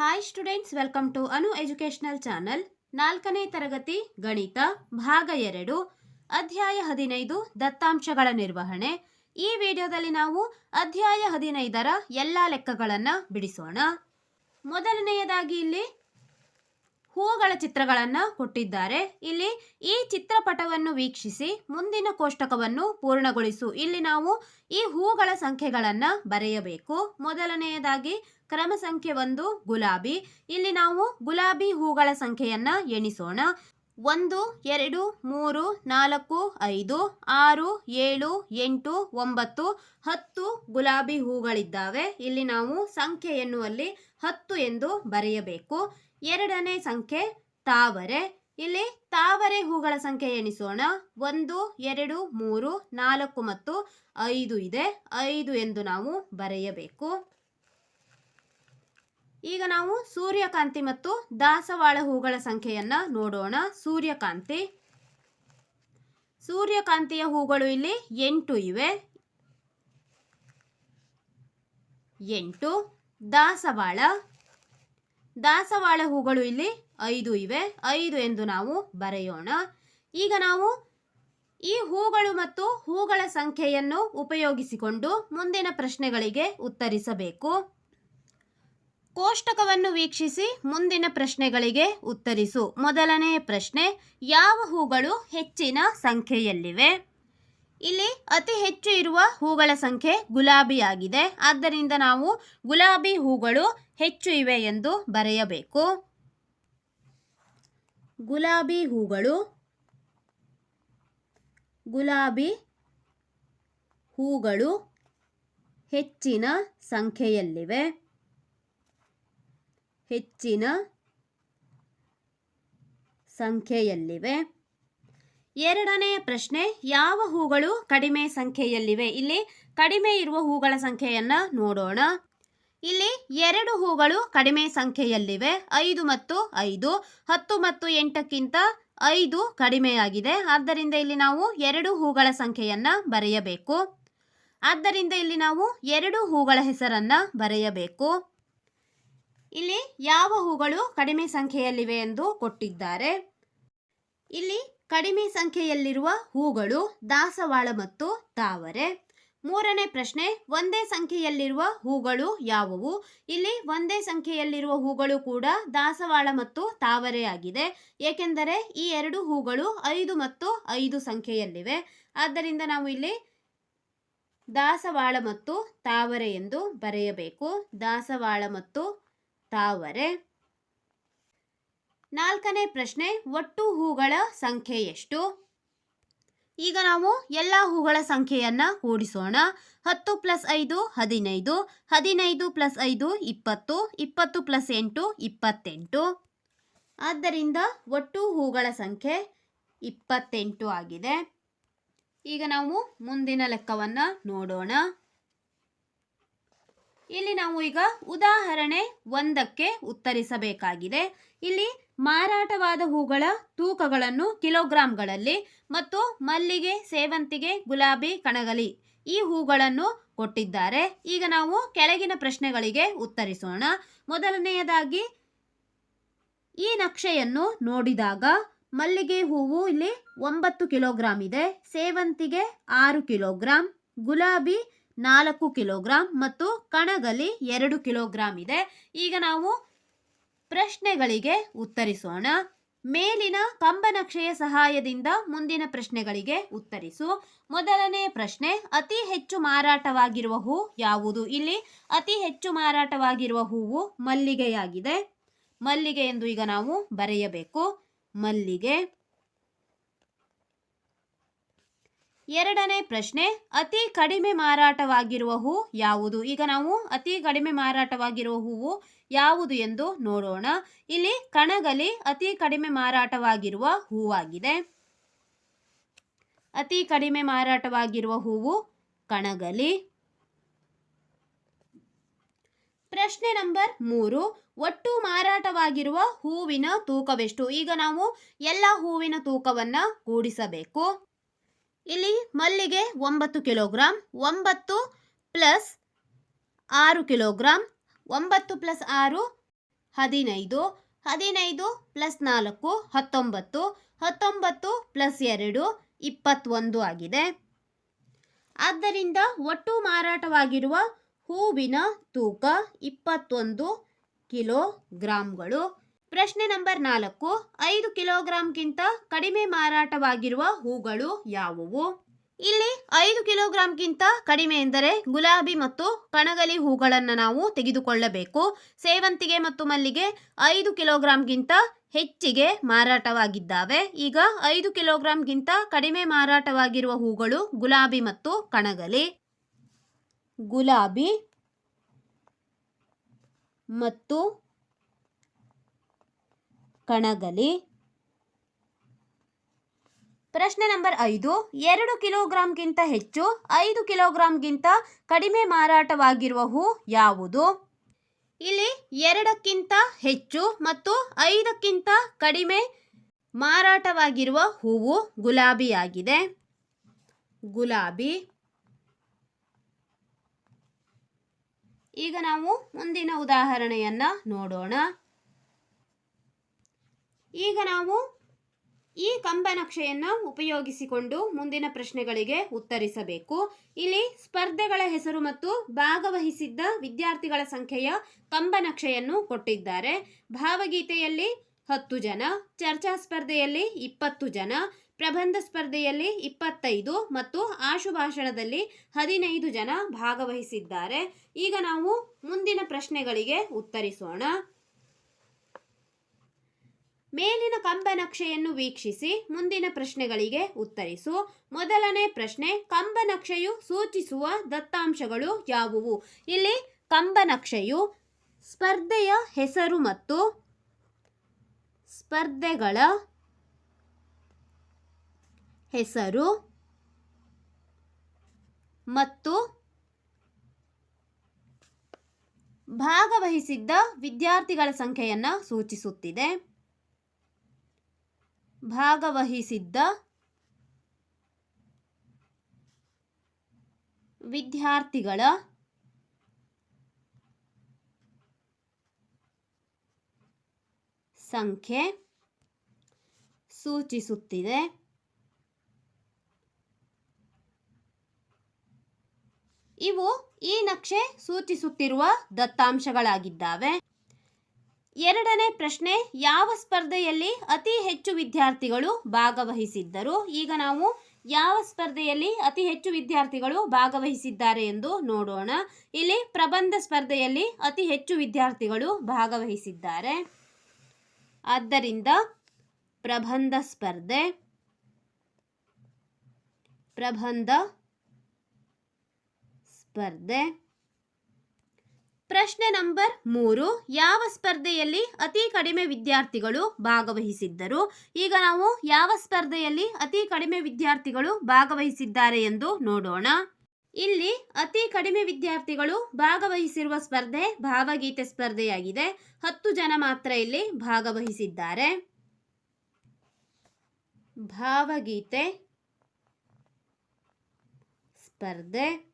Hi students welcome to Anu educational channel ನಾಲ್ಕನೇ ತರಗತಿ, ಗಣಿತ, ಭಾಗ ಎರಡು, ಅಧ್ಯಾಯ ಹದಿನೈದು, ದತ್ತಾಂಶಗಳ ನಿರ್ವಹಣೆ. ಈ ವಿಡಿಯೋದಲ್ಲಿ ನಾವು ಅಧ್ಯಾಯ ಹದಿನೈದರ ಎಲ್ಲ ಲೆಕ್ಕಗಳನ್ನು ಬಿಡಿಸೋಣ. ಮೊದಲನೆಯದಾಗಿ ಇಲ್ಲಿ ಹೂಗಳ ಚಿತ್ರಗಳನ್ನು ಕೊಟ್ಟಿದ್ದಾರೆ. ಇಲ್ಲಿ ಈ ಚಿತ್ರಪಟವನ್ನು ವೀಕ್ಷಿಸಿ, ಮುಂದಿನ ಕೋಷ್ಟಕವನ್ನು ಪೂರ್ಣಗೊಳಿಸು. ಇಲ್ಲಿ ನಾವು ಈ ಹೂಗಳ ಸಂಖ್ಯೆಗಳನ್ನು ಬರೆಯಬೇಕು. ಮೊದಲನೆಯದಾಗಿ ಕ್ರಮ ಸಂಖ್ಯೆ ಒಂದು, ಗುಲಾಬಿ. ಇಲ್ಲಿ ನಾವು ಗುಲಾಬಿ ಹೂಗಳ ಸಂಖ್ಯೆಯನ್ನು ಎಣಿಸೋಣ. ಒಂದು, ಎರಡು, ಮೂರು, ನಾಲ್ಕು, ಐದು, ಆರು, ಏಳು, ಎಂಟು, ಒಂಬತ್ತು, ಹತ್ತು ಗುಲಾಬಿ ಹೂಗಳಿದ್ದಾವೆ. ಇಲ್ಲಿ ನಾವು ಸಂಖ್ಯೆ ಎನ್ನುವಲ್ಲಿ ಹತ್ತು ಎಂದು ಬರೆಯಬೇಕು. ಎರಡನೇ ಸಂಖ್ಯೆ ತಾವರೆ. ಇಲ್ಲಿ ತಾವರೆ ಹೂಗಳ ಸಂಖ್ಯೆ ಎಣಿಸೋಣ. ಒಂದು, ಎರಡು, ಮೂರು, ನಾಲ್ಕು ಮತ್ತು ಐದು ಇದೆ. ಐದು ಎಂದು ನಾವು ಬರೆಯಬೇಕು. ಈಗ ನಾವು ಸೂರ್ಯಕಾಂತಿ ಮತ್ತು ದಾಸವಾಳ ಹೂಗಳ ಸಂಖ್ಯೆಯನ್ನು ನೋಡೋಣ. ಸೂರ್ಯಕಾಂತಿ. ಸೂರ್ಯಕಾಂತಿಯ ಹೂಗಳು ಇಲ್ಲಿ ಎಂಟು ಇವೆ. ಎಂಟು, ದಾಸವಾಳ. ದಾಸವಾಳ ಹೂಗಳು ಇಲ್ಲಿ ಐದು ಇವೆ. ಐದು ಎಂದು ನಾವು ಬರೆಯೋಣ. ಈಗ ನಾವು ಈ ಹೂಗಳು ಮತ್ತು ಹೂಗಳ ಸಂಖ್ಯೆಯನ್ನು ಉಪಯೋಗಿಸಿಕೊಂಡು ಮುಂದಿನ ಪ್ರಶ್ನೆಗಳಿಗೆ ಉತ್ತರಿಸಬೇಕು. ಕೋಷ್ಟಕವನ್ನು ವೀಕ್ಷಿಸಿ ಮುಂದಿನ ಪ್ರಶ್ನೆಗಳಿಗೆ ಉತ್ತರಿಸು. ಮೊದಲನೆಯ ಪ್ರಶ್ನೆ, ಯಾವ ಹೂಗಳು ಹೆಚ್ಚಿನ ಸಂಖ್ಯೆಯಲ್ಲಿವೆ? ಇಲ್ಲಿ ಅತಿ ಹೆಚ್ಚು ಇರುವ ಹೂಗಳ ಸಂಖ್ಯೆ ಗುಲಾಬಿಯಾಗಿದೆ. ಆದ್ದರಿಂದ ನಾವು ಗುಲಾಬಿ ಹೂಗಳು ಹೆಚ್ಚು ಇವೆ ಎಂದು ಬರೆಯಬೇಕು. ಗುಲಾಬಿ ಹೂಗಳು ಗುಲಾಬಿ ಹೂಗಳು ಹೆಚ್ಚಿನ ಸಂಖ್ಯೆಯಲ್ಲಿವೆ. ಹೆಚ್ಚಿನ ಸಂಖ್ಯೆಯಲ್ಲಿವೆ. ಎರಡನೆಯ ಪ್ರಶ್ನೆ, ಯಾವ ಹೂಗಳು ಕಡಿಮೆ ಸಂಖ್ಯೆಯಲ್ಲಿವೆ? ಇಲ್ಲಿ ಕಡಿಮೆ ಇರುವ ಹೂಗಳ ಸಂಖ್ಯೆಯನ್ನು ನೋಡೋಣ. ಇಲ್ಲಿ ಎರಡು ಹೂಗಳು ಕಡಿಮೆ ಸಂಖ್ಯೆಯಲ್ಲಿವೆ. ಐದು ಮತ್ತು ಐದು. ಹತ್ತು ಮತ್ತು ಎಂಟಕ್ಕಿಂತ ಐದು ಕಡಿಮೆಯಾಗಿದೆ ಆದ್ದರಿಂದ ಇಲ್ಲಿ ನಾವು ಎರಡು ಹೂಗಳ ಸಂಖ್ಯೆಯನ್ನು ಬರೆಯಬೇಕು. ಆದ್ದರಿಂದ ಇಲ್ಲಿ ನಾವು ಎರಡು ಹೂಗಳ ಹೆಸರನ್ನು ಬರೆಯಬೇಕು. ಇಲ್ಲಿ ಯಾವ ಹೂಗಳು ಕಡಿಮೆ ಸಂಖ್ಯೆಯಲ್ಲಿವೆ ಎಂದು ಕೊಟ್ಟಿದ್ದಾರೆ. ಇಲ್ಲಿ ಕಡಿಮೆ ಸಂಖ್ಯೆಯಲ್ಲಿರುವ ಹೂಗಳು, ದಾಸವಾಳ ಮತ್ತು ತಾವರೆ. ಮೂರನೇ ಪ್ರಶ್ನೆ, ಒಂದೇ ಸಂಖ್ಯೆಯಲ್ಲಿರುವ ಹೂಗಳು ಯಾವುವು? ಇಲ್ಲಿ ಒಂದೇ ಸಂಖ್ಯೆಯಲ್ಲಿರುವ ಹೂಗಳು ಕೂಡ ದಾಸವಾಳ ಮತ್ತು ತಾವರೆಯಾಗಿದೆ ಏಕೆಂದರೆ ಈ ಎರಡು ಹೂಗಳು ಐದು ಮತ್ತು ಐದು ಸಂಖ್ಯೆಯಲ್ಲಿವೆ. ಆದ್ದರಿಂದ ನಾವು ಇಲ್ಲಿ ದಾಸವಾಳ ಮತ್ತು ತಾವರೆ ಎಂದು ಬರೆಯಬೇಕು. ದಾಸವಾಳ ಮತ್ತು ತಾವರೆ. ನಾಲ್ಕನೇ ಪ್ರಶ್ನೆ, ಒಟ್ಟು ಹೂಗಳ ಸಂಖ್ಯೆ ಎಷ್ಟು? ಈಗ ನಾವು ಎಲ್ಲ ಹೂಗಳ ಸಂಖ್ಯೆಯನ್ನು ಕೂಡಿಸೋಣ. ಹತ್ತು ಪ್ಲಸ್ ಐದು, ಹದಿನೈದು. ಹದಿನೈದು ಪ್ಲಸ್ ಐದು, ಇಪ್ಪತ್ತು. ಇಪ್ಪತ್ತು ಪ್ಲಸ್ ಎಂಟು, ಇಪ್ಪತ್ತೆಂಟು. ಆದ್ದರಿಂದ ಒಟ್ಟು ಹೂಗಳ ಸಂಖ್ಯೆ ಇಪ್ಪತ್ತೆಂಟು ಆಗಿದೆ. ಈಗ ನಾವು ಮುಂದಿನ ಲೆಕ್ಕವನ್ನು ನೋಡೋಣ. ಇಲ್ಲಿ ನಾವು ಈಗ ಉದಾಹರಣೆ ಒಂದಕ್ಕೆ ಉತ್ತರಿಸಬೇಕಾಗಿದೆ. ಇಲ್ಲಿ ಮಾರಾಟವಾದ ಹೂಗಳ ತೂಕಗಳನ್ನು ಕಿಲೋಗ್ರಾಂಗಳಲ್ಲಿ ಮತ್ತು ಮಲ್ಲಿಗೆ, ಸೇವಂತಿಗೆ, ಗುಲಾಬಿ, ಕಣಗಲಿ ಈ ಹೂಗಳನ್ನು ಕೊಟ್ಟಿದ್ದಾರೆ. ಈಗ ನಾವು ಕೆಳಗಿನ ಪ್ರಶ್ನೆಗಳಿಗೆ ಉತ್ತರಿಸೋಣ. ಮೊದಲನೆಯದಾಗಿ, ಈ ನಕ್ಷೆಯನ್ನು ನೋಡಿದಾಗ ಮಲ್ಲಿಗೆ ಹೂವು ಇಲ್ಲಿ ಒಂಬತ್ತು ಕಿಲೋಗ್ರಾಂ ಇದೆ. ಸೇವಂತಿಗೆ ಆರು ಕಿಲೋಗ್ರಾಂ, ಗುಲಾಬಿ ನಾಲ್ಕು ಕಿಲೋಗ್ರಾಂ ಮತ್ತು ಕಣಗಲಿ ಎರಡು ಕಿಲೋಗ್ರಾಂ ಇದೆ. ಈಗ ನಾವು ಪ್ರಶ್ನೆಗಳಿಗೆ ಉತ್ತರಿಸೋಣ. ಮೇಲಿನ ಕಂಬನಕ್ಷೆಯ ಸಹಾಯದಿಂದ ಮುಂದಿನ ಪ್ರಶ್ನೆಗಳಿಗೆ ಉತ್ತರಿಸು. ಮೊದಲನೇ ಪ್ರಶ್ನೆ, ಅತಿ ಹೆಚ್ಚು ಮಾರಾಟವಾಗಿರುವ ಹೂ ಯಾವುದು? ಇಲ್ಲಿ ಅತಿ ಹೆಚ್ಚು ಮಾರಾಟವಾಗಿರುವ ಹೂವು ಮಲ್ಲಿಗೆಯಾಗಿದೆ. ಮಲ್ಲಿಗೆ ಎಂದು ಈಗ ನಾವು ಬರೆಯಬೇಕು. ಮಲ್ಲಿಗೆ. ಎರಡನೇ ಪ್ರಶ್ನೆ, ಅತಿ ಕಡಿಮೆ ಮಾರಾಟವಾಗಿರುವ ಹೂ ಯಾವುದು? ಈಗ ನಾವು ಅತಿ ಕಡಿಮೆ ಮಾರಾಟವಾಗಿರುವ ಹೂವು ಯಾವುದು ಎಂದು ನೋಡೋಣ. ಇಲ್ಲಿ ಕಣಗಲಿ ಅತಿ ಕಡಿಮೆ ಮಾರಾಟವಾಗಿರುವ ಹೂವಾಗಿದೆ. ಅತಿ ಕಡಿಮೆ ಮಾರಾಟವಾಗಿರುವ ಹೂವು ಕಣಗಲಿ. ಪ್ರಶ್ನೆ ನಂಬರ್ ಮೂರು, ಒಟ್ಟು ಮಾರಾಟವಾಗಿರುವ ಹೂವಿನ ತೂಕವೆಷ್ಟು? ಈಗ ನಾವು ಎಲ್ಲ ಹೂವಿನ ತೂಕವನ್ನು ಕೂಡಿಸಬೇಕು. ಇಲ್ಲಿ ಮಲ್ಲಿಗೆ ಒಂಬತ್ತು ಕಿಲೋಗ್ರಾಮ್ ಒಂಬತ್ತು ಪ್ಲಸ್ ಆರು ಕಿಲೋಗ್ರಾಮ್ ಒಂಬತ್ತು ಪ್ಲಸ್ ಆರು ಹದಿನೈದು ಹದಿನೈದು ಪ್ಲಸ್ ನಾಲ್ಕು ಹತ್ತೊಂಬತ್ತು ಹತ್ತೊಂಬತ್ತು ಪ್ಲಸ್ ಎರಡು ಇಪ್ಪತ್ತೊಂದು ಆಗಿದೆ. ಆದ್ದರಿಂದ ಒಟ್ಟು ಮಾರಾಟವಾಗಿರುವ ಹೂವಿನ ತೂಕ ಇಪ್ಪತ್ತೊಂದು ಕಿಲೋಗ್ರಾಂಗಳು. ಪ್ರಶ್ನೆ ನಂಬರ್ ನಾಲ್ಕು, ಐದು ಕಿಲೋಗ್ರಾಂಗಿಂತ ಕಡಿಮೆ ಮಾರಾಟವಾಗಿರುವ ಹೂಗಳು ಯಾವುವು? ಇಲ್ಲಿ ಐದು ಕಿಲೋಗ್ರಾಂಗಿಂತ ಕಡಿಮೆ ಎಂದರೆ ಗುಲಾಬಿ ಮತ್ತು ಕಣಗಲಿ ಹೂಗಳನ್ನು ನಾವು ತೆಗೆದುಕೊಳ್ಳಬೇಕು. ಸೇವಂತಿಗೆ ಮತ್ತು ಮಲ್ಲಿಗೆ ಐದು ಕಿಲೋಗ್ರಾಂಗಿಂತ ಹೆಚ್ಚಿಗೆ ಮಾರಾಟವಾಗಿದ್ದಾವೆ. ಈಗ ಐದು ಕಿಲೋಗ್ರಾಂಗಿಂತ ಕಡಿಮೆ ಮಾರಾಟವಾಗಿರುವ ಹೂಗಳು ಗುಲಾಬಿ ಮತ್ತು ಕಣಗಲಿ. ಗುಲಾಬಿ ಮತ್ತು ಕಣಗಲಿ. ಪ್ರಶ್ನೆ ನಂಬರ್ ಐದು. ಎರಡು ಕಿಲೋಗ್ರಾಂಗಿಂತ ಹೆಚ್ಚು, ಐದು ಕಿಲೋಗ್ರಾಂಗಿಂತ ಕಡಿಮೆ ಮಾರಾಟವಾಗಿರುವ ಹೂ ಯಾವುದು? ಇಲ್ಲಿ ಎರಡಕ್ಕಿಂತ ಹೆಚ್ಚು ಮತ್ತು ಐದಕ್ಕಿಂತ ಕಡಿಮೆ ಮಾರಾಟವಾಗಿರುವ ಹೂವು ಗುಲಾಬಿಯಾಗಿದೆ. ಗುಲಾಬಿ. ಈಗ ನಾವು ಮುಂದಿನ ಉದಾಹರಣೆಯನ್ನು ನೋಡೋಣ. ಈಗ ನಾವು ಈ ಕಂಬನಕ್ಷೆಯನ್ನು ಉಪಯೋಗಿಸಿಕೊಂಡು ಮುಂದಿನ ಪ್ರಶ್ನೆಗಳಿಗೆ ಉತ್ತರಿಸಬೇಕು. ಇಲ್ಲಿ ಸ್ಪರ್ಧೆಗಳ ಹೆಸರು ಮತ್ತು ಭಾಗವಹಿಸಿದ್ದ ವಿದ್ಯಾರ್ಥಿಗಳ ಸಂಖ್ಯೆಯ ಕಂಬನಕ್ಷೆಯನ್ನು ಕೊಟ್ಟಿದ್ದಾರೆ. ಭಾವಗೀತೆಯಲ್ಲಿ ಹತ್ತು ಜನ, ಚರ್ಚಾ ಸ್ಪರ್ಧೆಯಲ್ಲಿ ಇಪ್ಪತ್ತು ಜನ, ಪ್ರಬಂಧ ಸ್ಪರ್ಧೆಯಲ್ಲಿ ಇಪ್ಪತ್ತೈದು ಮತ್ತು ಆಶುಭಾಷಣದಲ್ಲಿ ಹದಿನೈದು ಜನ ಭಾಗವಹಿಸಿದ್ದಾರೆ. ಈಗ ನಾವು ಮುಂದಿನ ಪ್ರಶ್ನೆಗಳಿಗೆ ಉತ್ತರಿಸೋಣ. ಮೇಲಿನ ಕಂಬನಕ್ಷೆಯನ್ನು ವೀಕ್ಷಿಸಿ ಮುಂದಿನ ಪ್ರಶ್ನೆಗಳಿಗೆ ಉತ್ತರಿಸು. ಮೊದಲನೇ ಪ್ರಶ್ನೆ, ಕಂಬನಕ್ಷೆಯು ಸೂಚಿಸುವ ದತ್ತಾಂಶಗಳು ಯಾವುವು? ಇಲ್ಲಿ ಕಂಬನಕ್ಷೆಯು ಸ್ಪರ್ಧೆಯ ಹೆಸರು ಮತ್ತು ಸ್ಪರ್ಧೆಗಳ ಹೆಸರು ಮತ್ತು ಭಾಗವಹಿಸಿದ್ದ ವಿದ್ಯಾರ್ಥಿಗಳ ಸಂಖ್ಯೆಯನ್ನು ಸೂಚಿಸುತ್ತಿದೆ. ಭಾಗವಹಿಸಿದ್ದ ವಿದ್ಯಾರ್ಥಿಗಳ ಸಂಖ್ಯೆ ಸೂಚಿಸುತ್ತಿದೆ. ಇವು ಈ ನಕ್ಷೆ ಸೂಚಿಸುತ್ತಿರುವ ದತ್ತಾಂಶಗಳಾಗಿದ್ದಾವೆ. ಎರಡನೇ ಪ್ರಶ್ನೆ, ಯಾವ ಸ್ಪರ್ಧೆಯಲ್ಲಿ ಅತಿ ಹೆಚ್ಚು ವಿದ್ಯಾರ್ಥಿಗಳು ಭಾಗವಹಿಸಿದ್ದರು? ಈಗ ನಾವು ಯಾವ ಸ್ಪರ್ಧೆಯಲ್ಲಿ ಅತಿ ಹೆಚ್ಚು ವಿದ್ಯಾರ್ಥಿಗಳು ಭಾಗವಹಿಸಿದ್ದಾರೆ ಎಂದು ನೋಡೋಣ. ಇಲ್ಲಿ ಪ್ರಬಂಧ ಸ್ಪರ್ಧೆಯಲ್ಲಿ ಅತಿ ಹೆಚ್ಚು ವಿದ್ಯಾರ್ಥಿಗಳು ಭಾಗವಹಿಸಿದ್ದಾರೆ. ಆದ್ದರಿಂದ ಪ್ರಬಂಧ ಸ್ಪರ್ಧೆ ಪ್ರಬಂಧ ಸ್ಪರ್ಧೆ. ಪ್ರಶ್ನೆ ನಂಬರ್ ಮೂರು, ಯಾವ ಸ್ಪರ್ಧೆಯಲ್ಲಿ ಅತಿ ಕಡಿಮೆ ವಿದ್ಯಾರ್ಥಿಗಳು ಭಾಗವಹಿಸಿದ್ದರು? ಈಗ ನಾವು ಯಾವ ಸ್ಪರ್ಧೆಯಲ್ಲಿ ಅತಿ ಕಡಿಮೆ ವಿದ್ಯಾರ್ಥಿಗಳು ಭಾಗವಹಿಸಿದ್ದಾರೆ ಎಂದು ನೋಡೋಣ. ಇಲ್ಲಿ ಅತಿ ಕಡಿಮೆ ವಿದ್ಯಾರ್ಥಿಗಳು ಭಾಗವಹಿಸಿರುವ ಸ್ಪರ್ಧೆ ಭಾವಗೀತೆ ಸ್ಪರ್ಧೆಯಾಗಿದೆ. ಹತ್ತು ಜನ ಮಾತ್ರ ಇಲ್ಲಿ ಭಾಗವಹಿಸಿದ್ದಾರೆ. ಭಾವಗೀತೆ ಸ್ಪರ್ಧೆ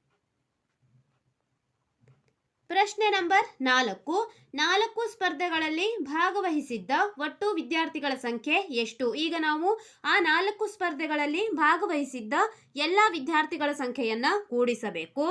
ಪ್ರಶ್ನೆ ನಂಬರ್ ನಾಲ್ಕು. ನಾಲ್ಕು ಸ್ಪರ್ಧೆಗಳಲ್ಲಿ ಭಾಗವಹಿಸಿದ್ದ ಒಟ್ಟು ವಿದ್ಯಾರ್ಥಿಗಳ ಸಂಖ್ಯೆ ಎಷ್ಟು? ಈಗ ನಾವು ಆ ನಾಲ್ಕು ಸ್ಪರ್ಧೆಗಳಲ್ಲಿ ಭಾಗವಹಿಸಿದ್ದ ಎಲ್ಲ ವಿದ್ಯಾರ್ಥಿಗಳ ಸಂಖ್ಯೆಯನ್ನು ಕೂಡಿಸಬೇಕು.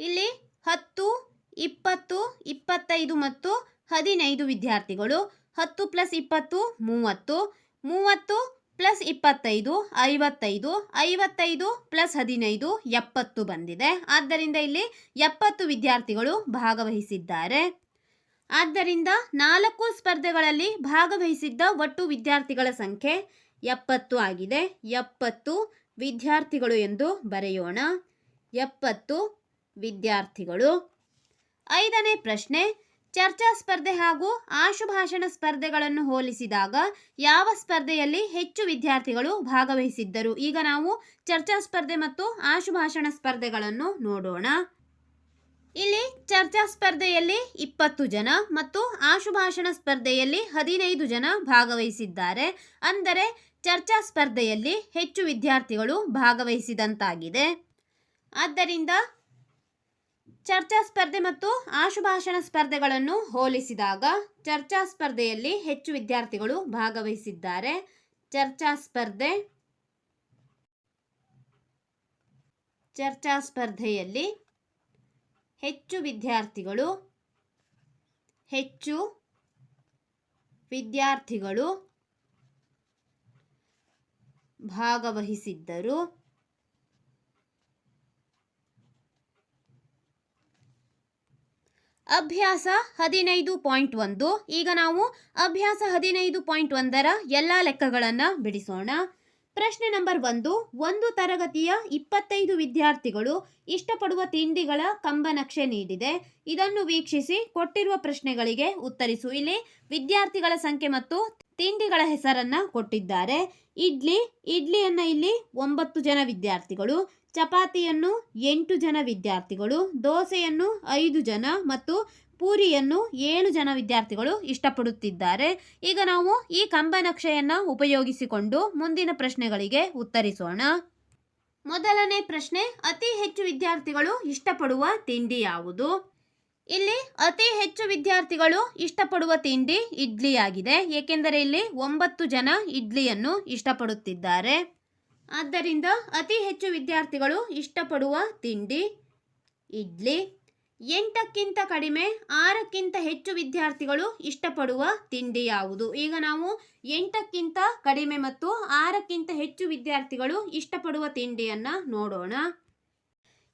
ಇಲ್ಲಿ ಹತ್ತು, ಇಪ್ಪತ್ತು, ಇಪ್ಪತ್ತೈದು ಮತ್ತು ಹದಿನೈದು ವಿದ್ಯಾರ್ಥಿಗಳು. ಹತ್ತು ಪ್ಲಸ್ ಇಪ್ಪತ್ತು, ಮೂವತ್ತು. ಮೂವತ್ತು ಪ್ಲಸ್ ಇಪ್ಪತ್ತೈದು, ಐವತ್ತೈದು ಐವತ್ತೈದು ಪ್ಲಸ್ ಹದಿನೈದು, ಎಪ್ಪತ್ತು ಬಂದಿದೆ. ಆದ್ದರಿಂದ ಇಲ್ಲಿ ಎಪ್ಪತ್ತು ವಿದ್ಯಾರ್ಥಿಗಳು ಭಾಗವಹಿಸಿದ್ದಾರೆ. ಆದ್ದರಿಂದ ನಾಲ್ಕು ಸ್ಪರ್ಧೆಗಳಲ್ಲಿ ಭಾಗವಹಿಸಿದ್ದ ಒಟ್ಟು ವಿದ್ಯಾರ್ಥಿಗಳ ಸಂಖ್ಯೆ ಎಪ್ಪತ್ತು ಆಗಿದೆ. ಎಪ್ಪತ್ತು ವಿದ್ಯಾರ್ಥಿಗಳು ಎಂದು ಬರೆಯೋಣ. ಎಪ್ಪತ್ತು ವಿದ್ಯಾರ್ಥಿಗಳು. ಐದನೇ ಪ್ರಶ್ನೆ ಚರ್ಚಾ ಸ್ಪರ್ಧೆ ಹಾಗೂ ಆಶುಭಾಷಣ ಸ್ಪರ್ಧೆಗಳನ್ನು ಹೋಲಿಸಿದಾಗ ಯಾವ ಸ್ಪರ್ಧೆಯಲ್ಲಿ ಹೆಚ್ಚು ವಿದ್ಯಾರ್ಥಿಗಳು ಭಾಗವಹಿಸಿದ್ದರು? ಈಗ ನಾವು ಚರ್ಚಾ ಸ್ಪರ್ಧೆ ಮತ್ತು ಆಶುಭಾಷಣ ಸ್ಪರ್ಧೆಗಳನ್ನು ನೋಡೋಣ. ಇಲ್ಲಿ ಚರ್ಚಾ ಸ್ಪರ್ಧೆಯಲ್ಲಿ ಇಪ್ಪತ್ತು ಜನ ಮತ್ತು ಆಶುಭಾಷಣ ಸ್ಪರ್ಧೆಯಲ್ಲಿ ಹದಿನೈದು ಜನ ಭಾಗವಹಿಸಿದ್ದಾರೆ. ಅಂದರೆ ಚರ್ಚಾ ಸ್ಪರ್ಧೆಯಲ್ಲಿ ಹೆಚ್ಚು ವಿದ್ಯಾರ್ಥಿಗಳು ಭಾಗವಹಿಸಿದಂತಾಗಿದೆ. ಆದ್ದರಿಂದ ಚರ್ಚಾ ಸ್ಪರ್ಧೆ ಮತ್ತು ಆಶುಭಾಷಣ ಸ್ಪರ್ಧೆಗಳನ್ನು ಹೋಲಿಸಿದಾಗ ಚರ್ಚಾ ಸ್ಪರ್ಧೆಯಲ್ಲಿ ಹೆಚ್ಚು ವಿದ್ಯಾರ್ಥಿಗಳು ಭಾಗವಹಿಸಿದ್ದಾರೆ. ಚರ್ಚಾ ಸ್ಪರ್ಧೆ ಚರ್ಚಾ ಸ್ಪರ್ಧೆಯಲ್ಲಿ ಹೆಚ್ಚು ವಿದ್ಯಾರ್ಥಿಗಳು ಹೆಚ್ಚು ವಿದ್ಯಾರ್ಥಿಗಳು ಭಾಗವಹಿಸಿದ್ದರು. ಅಭ್ಯಾಸ ಹದಿನೈದು ಪಾಯಿಂಟ್ ಒಂದು. ಈಗ ನಾವು ಅಭ್ಯಾಸ ಹದಿನೈದು ಪಾಯಿಂಟ್ ಒಂದರ ಎಲ್ಲ ಲೆಕ್ಕಗಳನ್ನು ಬಿಡಿಸೋಣ. ಪ್ರಶ್ನೆ ನಂಬರ್ ಒಂದು ಒಂದು ತರಗತಿಯ ಇಪ್ಪತ್ತೈದು ವಿದ್ಯಾರ್ಥಿಗಳು ಇಷ್ಟಪಡುವ ತಿಂಡಿಗಳ ಕಂಬ ನಕ್ಷೆ ನೀಡಿದೆ. ಇದನ್ನು ವೀಕ್ಷಿಸಿ ಕೊಟ್ಟಿರುವ ಪ್ರಶ್ನೆಗಳಿಗೆ ಉತ್ತರಿಸು. ಇಲ್ಲಿ ವಿದ್ಯಾರ್ಥಿಗಳ ಸಂಖ್ಯೆ ಮತ್ತು ತಿಂಡಿಗಳ ಹೆಸರನ್ನ ಕೊಟ್ಟಿದ್ದಾರೆ. ಇಡ್ಲಿ, ಇಡ್ಲಿಯನ್ನ ಇಲ್ಲಿ ಒಂಬತ್ತು ಜನ ವಿದ್ಯಾರ್ಥಿಗಳು. ಚಪಾತಿಯನ್ನು ಎಂಟು ಜನ ವಿದ್ಯಾರ್ಥಿಗಳು, ದೋಸೆಯನ್ನು ಐದು ಜನ ಮತ್ತು ಪೂರಿಯನ್ನು ಏಳು ಜನ ವಿದ್ಯಾರ್ಥಿಗಳು ಇಷ್ಟಪಡುತ್ತಿದ್ದಾರೆ. ಈಗ ನಾವು ಈ ಕಂಬನಕ್ಷೆಯನ್ನು ಉಪಯೋಗಿಸಿಕೊಂಡು ಮುಂದಿನ ಪ್ರಶ್ನೆಗಳಿಗೆ ಉತ್ತರಿಸೋಣ. ಮೊದಲನೇ ಪ್ರಶ್ನೆ, ಅತಿ ಹೆಚ್ಚು ವಿದ್ಯಾರ್ಥಿಗಳು ಇಷ್ಟಪಡುವ ತಿಂಡಿ ಯಾವುದು? ಇಲ್ಲಿ ಅತಿ ಹೆಚ್ಚು ವಿದ್ಯಾರ್ಥಿಗಳು ಇಷ್ಟಪಡುವ ತಿಂಡಿ ಇಡ್ಲಿಯಾಗಿದೆ, ಏಕೆಂದರೆ ಇಲ್ಲಿ ಒಂಬತ್ತು ಜನ ಇಡ್ಲಿಯನ್ನು ಇಷ್ಟಪಡುತ್ತಿದ್ದಾರೆ. ಆದ್ದರಿಂದ ಅತಿ ಹೆಚ್ಚು ವಿದ್ಯಾರ್ಥಿಗಳು ಇಷ್ಟಪಡುವ ತಿಂಡಿ, ಇಡ್ಲಿ, ಎಂಟಕ್ಕಿಂತ ಕಡಿಮೆ ಆರಕ್ಕಿಂತ ಹೆಚ್ಚು ವಿದ್ಯಾರ್ಥಿಗಳು ಇಷ್ಟಪಡುವ ತಿಂಡಿ ಯಾವುದು? ಈಗ ನಾವು ಎಂಟಕ್ಕಿಂತ ಕಡಿಮೆ ಮತ್ತು ಆರಕ್ಕಿಂತ ಹೆಚ್ಚು ವಿದ್ಯಾರ್ಥಿಗಳು ಇಷ್ಟಪಡುವ ತಿಂಡಿಯನ್ನ ನೋಡೋಣ.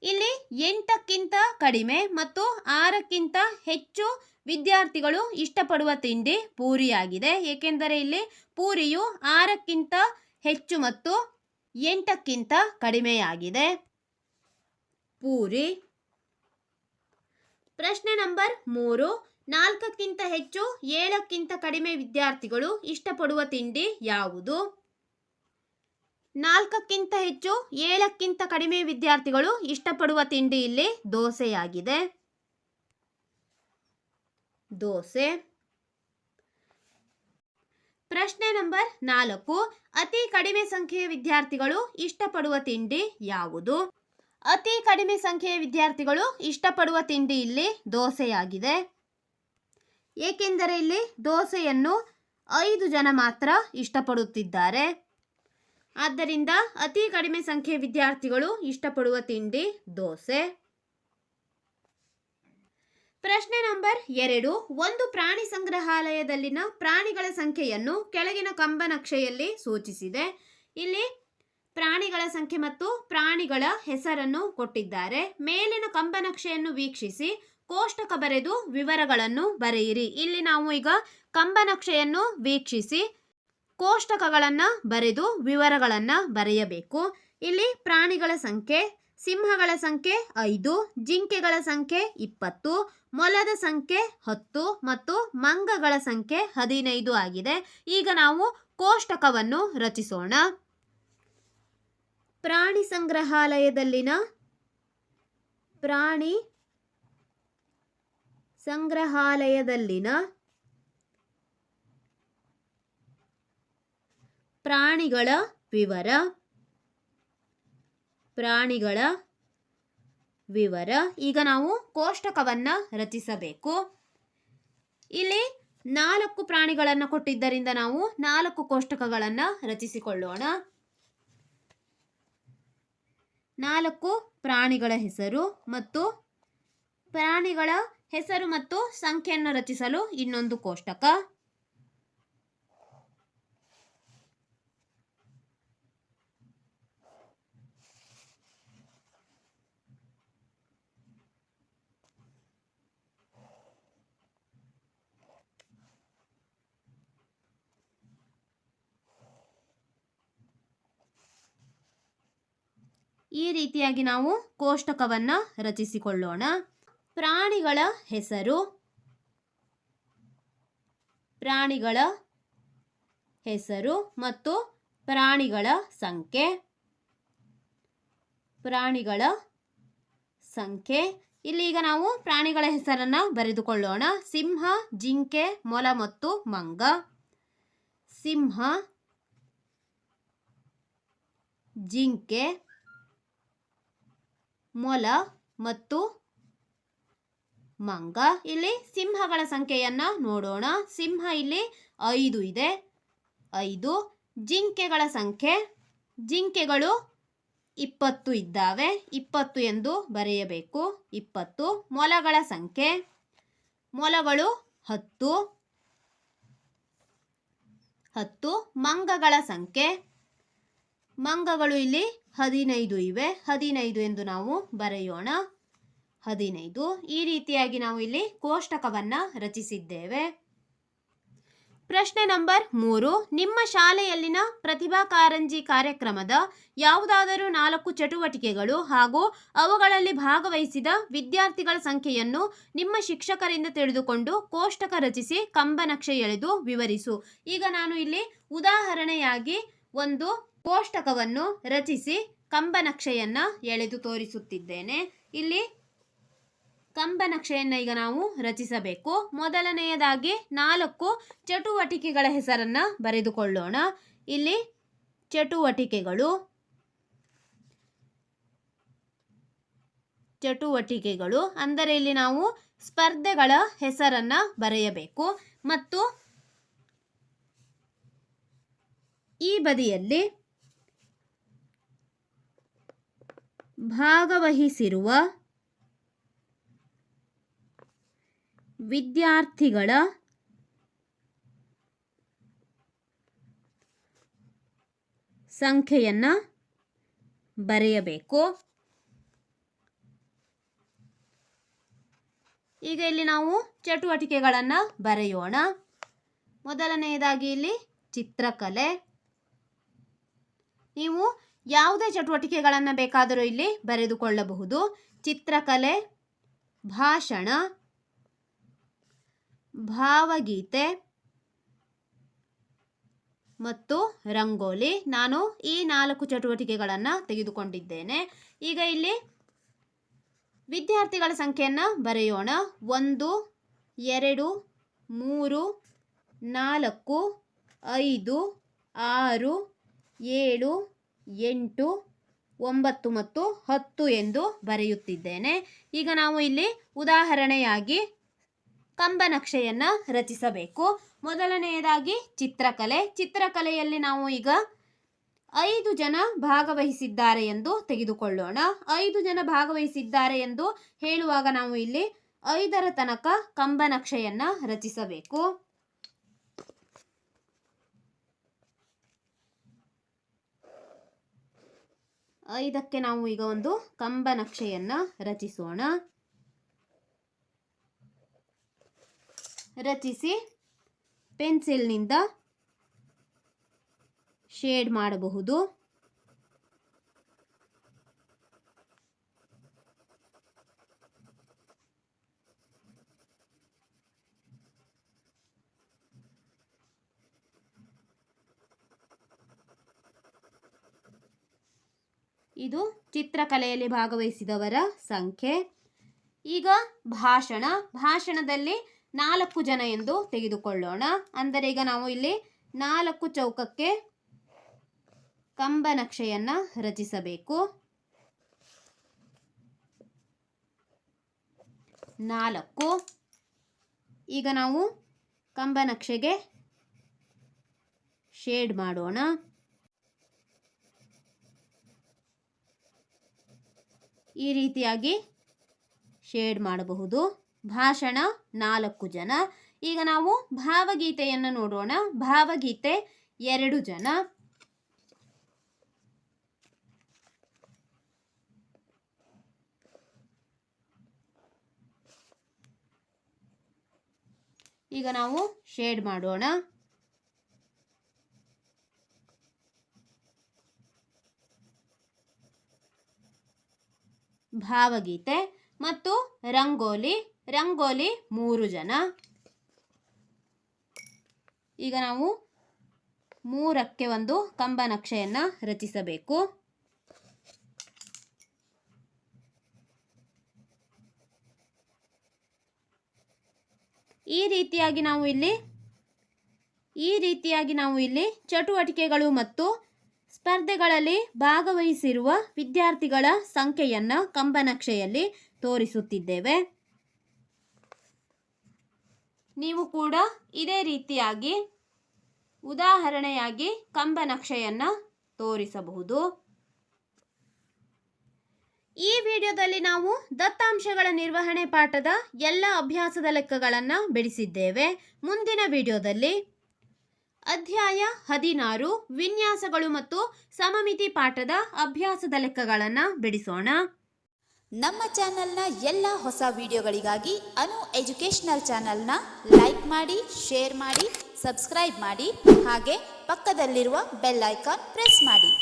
ಇಲ್ಲಿ ಎಂಟಕ್ಕಿಂತ ಕಡಿಮೆ ಮತ್ತು ಆರಕ್ಕಿಂತ ಹೆಚ್ಚು ವಿದ್ಯಾರ್ಥಿಗಳು ಇಷ್ಟಪಡುವ ತಿಂಡಿ ಪೂರಿಯಾಗಿದೆ. ಏಕೆಂದರೆ ಇಲ್ಲಿ ಪೂರಿಯು ಆರಕ್ಕಿಂತ ಹೆಚ್ಚು ಮತ್ತು ಎಂಟಕ್ಕಿಂತ ಕಡಿಮೆಯಾಗಿದೆ. ಪೂರಿ. ಪ್ರಶ್ನೆ ನಂಬರ್ ಮೂರು. ನಾಲ್ಕಕ್ಕಿಂತ ಹೆಚ್ಚು, ಏಳಕ್ಕಿಂತ ಕಡಿಮೆ ವಿದ್ಯಾರ್ಥಿಗಳು ಇಷ್ಟಪಡುವ ತಿಂಡಿ ಯಾವುದು? ನಾಲ್ಕಕ್ಕಿಂತ ಹೆಚ್ಚು, ಏಳಕ್ಕಿಂತ ಕಡಿಮೆ ವಿದ್ಯಾರ್ಥಿಗಳು ಇಷ್ಟಪಡುವ ತಿಂಡಿ ಇಲ್ಲಿ ದೋಸೆಯಾಗಿದೆ. ದೋಸೆ. ಪ್ರಶ್ನೆ ನಂಬರ್ ನಾಲ್ಕು. ಅತಿ ಕಡಿಮೆ ಸಂಖ್ಯೆಯ ವಿದ್ಯಾರ್ಥಿಗಳು ಇಷ್ಟಪಡುವ ತಿಂಡಿ ಯಾವುದು? ಅತಿ ಕಡಿಮೆ ಸಂಖ್ಯೆಯ ವಿದ್ಯಾರ್ಥಿಗಳು ಇಷ್ಟಪಡುವ ತಿಂಡಿ ಇಲ್ಲಿ ದೋಸೆಯಾಗಿದೆ. ಏಕೆಂದರೆ ಇಲ್ಲಿ ದೋಸೆಯನ್ನು ಐದು ಜನ ಮಾತ್ರ ಇಷ್ಟಪಡುತ್ತಿದ್ದಾರೆ. ಆದ್ದರಿಂದ ಅತಿ ಕಡಿಮೆ ಸಂಖ್ಯೆಯ ವಿದ್ಯಾರ್ಥಿಗಳು ಇಷ್ಟಪಡುವ ತಿಂಡಿ ದೋಸೆ. ಪ್ರಶ್ನೆ ನಂಬರ್ ಎರಡು. ಒಂದು ಪ್ರಾಣಿ ಸಂಗ್ರಹಾಲಯದಲ್ಲಿನ ಪ್ರಾಣಿಗಳ ಸಂಖ್ಯೆಯನ್ನು ಕೆಳಗಿನ ಕಂಬನಕ್ಷೆಯಲ್ಲಿ ಸೂಚಿಸಿದೆ. ಇಲ್ಲಿ ಪ್ರಾಣಿಗಳ ಸಂಖ್ಯೆ ಮತ್ತು ಪ್ರಾಣಿಗಳ ಹೆಸರನ್ನು ಕೊಟ್ಟಿದ್ದಾರೆ. ಮೇಲಿನ ಕಂಬನಕ್ಷೆಯನ್ನು ವೀಕ್ಷಿಸಿ. ಕೋಷ್ಟಕ ಬರೆದು ವಿವರಗಳನ್ನು ಬರೆಯಿರಿ. ಇಲ್ಲಿ ನಾವು ಈಗ ಕಂಬನಕ್ಷೆಯನ್ನು ವೀಕ್ಷಿಸಿ, ಕೋಷ್ಟಕಗಳನ್ನು ಬರೆದು ವಿವರಗಳನ್ನು ಬರೆಯಬೇಕು. ಇಲ್ಲಿ ಪ್ರಾಣಿಗಳ ಸಂಖ್ಯೆ ಸಿಂಹಗಳ ಸಂಖ್ಯೆ ಐದು, ಜಿಂಕೆಗಳ ಸಂಖ್ಯೆ ಇಪ್ಪತ್ತು, ಮೊಲದ ಸಂಖ್ಯೆ ಹತ್ತು ಮತ್ತು ಮಂಗಗಳ ಸಂಖ್ಯೆ ಹದಿನೈದು ಆಗಿದೆ. ಈಗ ನಾವು ಕೋಷ್ಟಕವನ್ನು ರಚಿಸೋಣ. ಪ್ರಾಣಿ ಸಂಗ್ರಹಾಲಯದಲ್ಲಿನ ಪ್ರಾಣಿ ಸಂಗ್ರಹಾಲಯದಲ್ಲಿನ ಪ್ರಾಣಿಗಳ ವಿವರ. ಪ್ರಾಣಿಗಳ ವಿವರ. ಈಗ ನಾವು ಕೋಷ್ಟಕವನ್ನ ರಚಿಸಬೇಕು. ಇಲ್ಲಿ ನಾಲ್ಕು ಪ್ರಾಣಿಗಳನ್ನು ಕೊಟ್ಟಿದ್ದರಿಂದ ನಾವು ನಾಲ್ಕು ಕೋಷ್ಟಕಗಳನ್ನು ರಚಿಸಿಕೊಳ್ಳೋಣ. ನಾಲ್ಕು ಪ್ರಾಣಿಗಳ ಹೆಸರು ಮತ್ತು ಪ್ರಾಣಿಗಳ ಹೆಸರು ಮತ್ತು ಸಂಖ್ಯೆಯನ್ನು ರಚಿಸಲು ಇನ್ನೊಂದು ಕೋಷ್ಟಕ. ಈ ರೀತಿಯಾಗಿ ನಾವು ಕೋಷ್ಟಕವನ್ನು ರಚಿಸಿಕೊಳ್ಳೋಣ. ಪ್ರಾಣಿಗಳ ಹೆಸರು. ಪ್ರಾಣಿಗಳ ಹೆಸರು ಮತ್ತು ಪ್ರಾಣಿಗಳ ಸಂಖ್ಯೆ. ಪ್ರಾಣಿಗಳ ಸಂಖ್ಯೆ. ಇಲ್ಲಿ ಈಗ ನಾವು ಪ್ರಾಣಿಗಳ ಹೆಸರನ್ನ ಬರೆದುಕೊಳ್ಳೋಣ. ಸಿಂಹ, ಜಿಂಕೆ, ಮೊಲ ಮತ್ತು ಮಂಗ. ಸಿಂಹ, ಜಿಂಕೆ ಮೊಲ ಮತ್ತು ಮಂಗ. ಇಲ್ಲಿ ಸಿಂಹಗಳ ಸಂಖ್ಯೆಯನ್ನು ನೋಡೋಣ. ಸಿಂಹ ಇಲ್ಲಿ ಐದು ಇದೆ. ಐದು. ಜಿಂಕೆಗಳ ಸಂಖ್ಯೆ. ಜಿಂಕೆಗಳು ಇಪ್ಪತ್ತು ಇದ್ದಾವೆ. ಇಪ್ಪತ್ತು ಎಂದು ಬರೆಯಬೇಕು. ಇಪ್ಪತ್ತು. ಮೊಲಗಳ ಸಂಖ್ಯೆ. ಮೊಲಗಳು ಹತ್ತು. ಹತ್ತು. ಮಂಗಗಳ ಸಂಖ್ಯೆ. ಮಂಗಗಳು ಇಲ್ಲಿ ಹದಿನೈದು ಇವೆ. ಹದಿನೈದು ಎಂದು ನಾವು ಬರೆಯೋಣ. ಹದಿನೈದು. ಈ ರೀತಿಯಾಗಿ ನಾವು ಇಲ್ಲಿ ಕೋಷ್ಟಕವನ್ನ ರಚಿಸಿದ್ದೇವೆ. ಪ್ರಶ್ನೆ ನಂಬರ್ ಮೂರು. ನಿಮ್ಮ ಶಾಲೆಯಲ್ಲಿನ ಪ್ರತಿಭಾ ಕಾರಂಜಿ ಕಾರ್ಯಕ್ರಮದ ಯಾವುದಾದರೂ ನಾಲ್ಕು ಚಟುವಟಿಕೆಗಳು ಹಾಗೂ ಅವುಗಳಲ್ಲಿ ಭಾಗವಹಿಸಿದ ವಿದ್ಯಾರ್ಥಿಗಳ ಸಂಖ್ಯೆಯನ್ನು ನಿಮ್ಮ ಶಿಕ್ಷಕರಿಂದ ತಿಳಿದುಕೊಂಡು ಕೋಷ್ಟಕ ರಚಿಸಿ ಕಂಬನಕ್ಷೆ ಎಳೆದು ವಿವರಿಸು. ಈಗ ನಾನು ಇಲ್ಲಿ ಉದಾಹರಣೆಯಾಗಿ ಒಂದು ಕೋಷ್ಟಕವನ್ನು ರಚಿಸಿ ಕಂಬನಕ್ಷೆಯನ್ನ ಎಳೆದು ತೋರಿಸುತ್ತಿದ್ದೇನೆ. ಇಲ್ಲಿ ಕಂಬನಕ್ಷೆಯನ್ನು ಈಗ ನಾವು ರಚಿಸಬೇಕು. ಮೊದಲನೆಯದಾಗಿ ನಾಲ್ಕು ಚಟುವಟಿಕೆಗಳ ಹೆಸರನ್ನು ಬರೆದುಕೊಳ್ಳೋಣ. ಇಲ್ಲಿ ಚಟುವಟಿಕೆಗಳು ಚಟುವಟಿಕೆಗಳು ಅಂದರೆ ಇಲ್ಲಿ ನಾವು ಸ್ಪರ್ಧೆಗಳ ಹೆಸರನ್ನು ಬರೆಯಬೇಕು. ಮತ್ತು ಈ ಬದಿಯಲ್ಲಿ ಭಾಗವಹಿಸಿರುವ ವಿದ್ಯಾರ್ಥಿಗಳ ಸಂಖ್ಯೆಯನ್ನು ಬರೆಯಬೇಕು. ಈಗ ಇಲ್ಲಿ ನಾವು ಚಟುವಟಿಕೆಗಳನ್ನು ಬರೆಯೋಣ. ಮೊದಲನೆಯದಾಗಿ ಇಲ್ಲಿ ಚಿತ್ರಕಲೆ. ನೀವು ಯಾವುದೇ ಚಟುವಟಿಕೆಗಳನ್ನು ಬೇಕಾದರೂ ಇಲ್ಲಿ ಬರೆದುಕೊಳ್ಳಬಹುದು. ಚಿತ್ರಕಲೆ, ಭಾಷಣ, ಭಾವಗೀತೆ ಮತ್ತು ರಂಗೋಲಿ. ನಾನು ಈ ನಾಲ್ಕು ಚಟುವಟಿಕೆಗಳನ್ನು ತೆಗೆದುಕೊಂಡಿದ್ದೇನೆ. ಈಗ ಇಲ್ಲಿ ವಿದ್ಯಾರ್ಥಿಗಳ ಸಂಖ್ಯೆಯನ್ನು ಬರೆಯೋಣ. ಒಂದು, ಎರಡು, ಮೂರು, ನಾಲ್ಕು, ಐದು, ಆರು, ಏಳು ಎಂಟು, ಒಂಬತ್ತು ಮತ್ತು ಹತ್ತು ಎಂದು ಬರೆಯುತ್ತಿದ್ದೇನೆ. ಈಗ ನಾವು ಇಲ್ಲಿ ಉದಾಹರಣೆಯಾಗಿ ಕಂಬನಕ್ಷೆಯನ್ನು ರಚಿಸಬೇಕು. ಮೊದಲನೆಯದಾಗಿ ಚಿತ್ರಕಲೆ. ಚಿತ್ರಕಲೆಯಲ್ಲಿ ನಾವು ಈಗ ಐದು ಜನ ಭಾಗವಹಿಸಿದ್ದಾರೆ ಎಂದು ತೆಗೆದುಕೊಳ್ಳೋಣ. ಐದು ಜನ ಭಾಗವಹಿಸಿದ್ದಾರೆ ಎಂದು ಹೇಳುವಾಗ ನಾವು ಇಲ್ಲಿ ಐದರ ತನಕ ಕಂಬನಕ್ಷೆಯನ್ನು ರಚಿಸಬೇಕು. ಐದಕ್ಕೆ ನಾವು ಈಗ ಒಂದು ಕಂಬ ನಕ್ಷೆಯನ್ನು ರಚಿಸೋಣ. ರಚಿಸಿ ಪೆನ್ಸಿಲ್ನಿಂದ ಶೇಡ್ ಮಾಡಬಹುದು. ಇದು ಚಿತ್ರಕಲೆಯಲ್ಲಿ ಭಾಗವಹಿಸಿದವರ ಸಂಖ್ಯೆ. ಈಗ ಭಾಷಣ. ಭಾಷಣದಲ್ಲಿ ನಾಲ್ಕು ಜನ ಎಂದು ತೆಗೆದುಕೊಳ್ಳೋಣ. ಅಂದರೆ ಈಗ ನಾವು ಇಲ್ಲಿ ನಾಲ್ಕು ಚೌಕಕ್ಕೆ ಕಂಬನಕ್ಷೆಯನ್ನು ರಚಿಸಬೇಕು. ನಾಲ್ಕು. ಈಗ ನಾವು ಕಂಬನಕ್ಷೆಗೆ ಶೇಡ್ ಮಾಡೋಣ. ಈ ರೀತಿಯಾಗಿ ಶೇಡ್ ಮಾಡಬಹುದು. ಭಾಷಣ ನಾಲ್ಕು ಜನ. ಈಗ ನಾವು ಭಾವಗೀತೆಯನ್ನು ನೋಡೋಣ. ಭಾವಗೀತೆ ಎರಡು ಜನ. ಈಗ ನಾವು ಶೇಡ್ ಮಾಡೋಣ. ಭಾವಗೀತೆ ಮತ್ತು ರಂಗೋಲಿ ರಂಗೋಲಿ ಮೂರು ಜನ. ಈಗ ನಾವು ಮೂರಕ್ಕೆ ಒಂದು ಕಂಬ ನಕ್ಷೆಯನ್ನು ರಚಿಸಬೇಕು. ಈ ರೀತಿಯಾಗಿ ನಾವು ಇಲ್ಲಿ, ಈ ರೀತಿಯಾಗಿ ನಾವು ಇಲ್ಲಿ ಚಟುವಟಿಕೆಗಳು ಮತ್ತು ಸ್ಪರ್ಧೆಗಳಲ್ಲಿ ಭಾಗವಹಿಸಿರುವ ವಿದ್ಯಾರ್ಥಿಗಳ ಸಂಖ್ಯೆಯನ್ನು ಕಂಬನಕ್ಷೆಯಲ್ಲಿ ತೋರಿಸುತ್ತಿದ್ದೇವೆ. ನೀವು ಕೂಡ ಇದೇ ರೀತಿಯಾಗಿ ಉದಾಹರಣೆಯಾಗಿ ಕಂಬನಕ್ಷೆಯನ್ನು ತೋರಿಸಬಹುದು. ಈ ವಿಡಿಯೋದಲ್ಲಿ ನಾವು ದತ್ತಾಂಶಗಳ ನಿರ್ವಹಣೆ ಪಾಠದ ಎಲ್ಲ ಅಭ್ಯಾಸದ ಲೆಕ್ಕಗಳನ್ನು ಬಿಡಿಸಿದ್ದೇವೆ. ಮುಂದಿನ ವಿಡಿಯೋದಲ್ಲಿ ಅಧ್ಯಾಯ ಹದಿನಾರು, ವಿನ್ಯಾಸಗಳು ಮತ್ತು ಸಮಮಿತಿ ಪಾಠದ ಅಭ್ಯಾಸದ ಲೆಕ್ಕಗಳನ್ನು ಬಿಡಿಸೋಣ. ನಮ್ಮ ಚಾನೆಲ್ನ ಎಲ್ಲ ಹೊಸ ವಿಡಿಯೋಗಳಿಗಾಗಿ ಅನು ಎಜುಕೇಶನಲ್ ಚಾನೆಲ್ನ ಲೈಕ್ ಮಾಡಿ, ಶೇರ್ ಮಾಡಿ, ಸಬ್ಸ್ಕ್ರೈಬ್ ಮಾಡಿ, ಹಾಗೆ ಪಕ್ಕದಲ್ಲಿರುವ ಬೆಲ್ ಐಕಾನ್ ಪ್ರೆಸ್ ಮಾಡಿ.